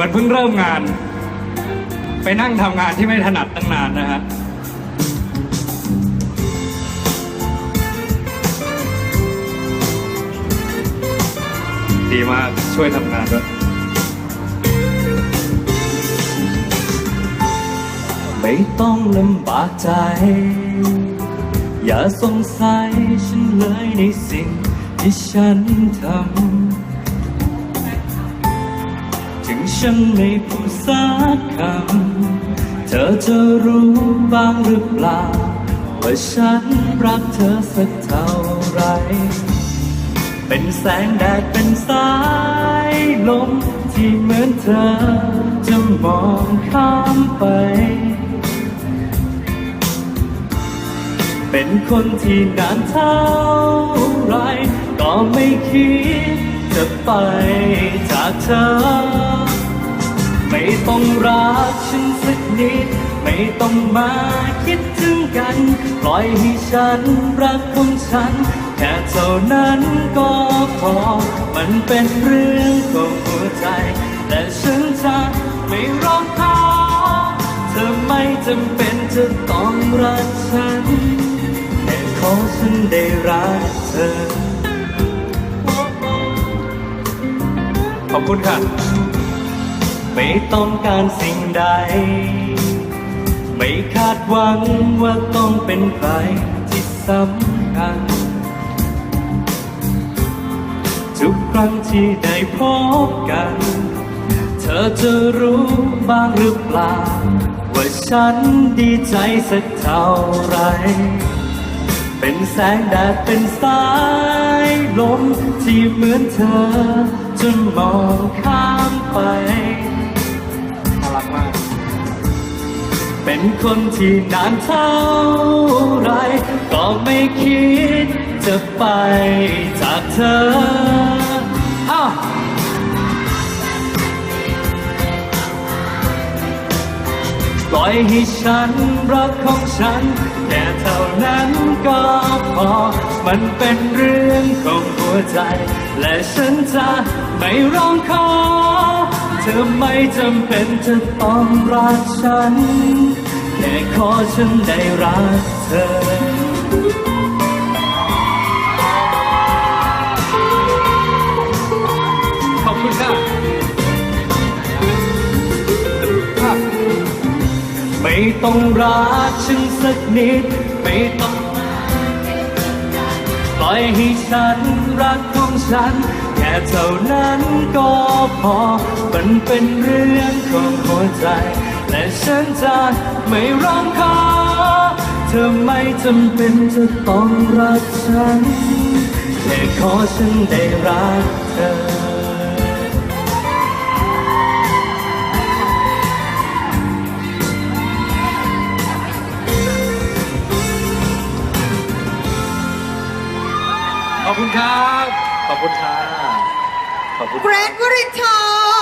มือนเพิ่งเริ่มงาน ไปนั่งทำงานที่ไม่ถนัดตั้งนานนะฮะดีมากช่วยทำงานด้วยไม่ต้องลำบากใจ อย่าสงสัยฉันเลยในสิ่งที่ฉันทำ ฉันไม่พูดสักคำ เธอจะรู้บ้างหรือเปล่า ว่าฉันรักเธอสักเท่าไร เป็นแสงแดดเป็นสายลมที่เหมือนเธอ จะมองข้ามไป เป็นคนที่นานเท่าไร ก็ไม่คิดจะไปจากเธอ ไม่ต้องรักฉันสักนิด ไม่ต้องมาคิดถึงกัน ปล่อยให้ฉันรักของฉัน แค่เท่านั้นก็พอ มันเป็นเรื่องของหัวใจ แต่ฉันจะไม่ร้องขอเธอไม่จำเป็นจะต้องรักฉันแค่ขอฉันได้รักเธอ ขอบคุณค่ะ ไม่ต้องการสิ่งใด ไม่คาดหวังว่าต้องเป็นใครที่สำคัญ ทุกครั้งที่ได้พบกัน เธอจะรู้บ้างหรือเปล่า ว่าฉันดีใจสักเท่าไร เป็นแสงแดดเป็นสายลมที่เหมือนเธอจะมองข้ามไป เป็นคนที่นานเท่าไร ก็ไม่คิดจะไปจากเธออ้าวปล่อยให้ฉันรักของฉัน แค่เท่านั้นก็พอ มันเป็นเรื่องของหัวใจ และฉันจะไม่ร้องขอ เธอไม่จำเป็นจะต้องรักฉัน แค่ขอฉันได้รักเธอขอบคุณค่ะไม่ต้องรักฉันสักนิด ไม่ต้องปล่อยให้ฉันรักของฉัน แค่เท่านั้นก็พอ มันเป็นเรื่องของหัวใจ และฉันจะไม่ร้องขอเธอไม่จำเป็นจะต้องรักฉันแค่ขอฉันได้รักเธอขอบคุณครับ ขอบคุณค่ะขอบคุณ เกรทวรินทร์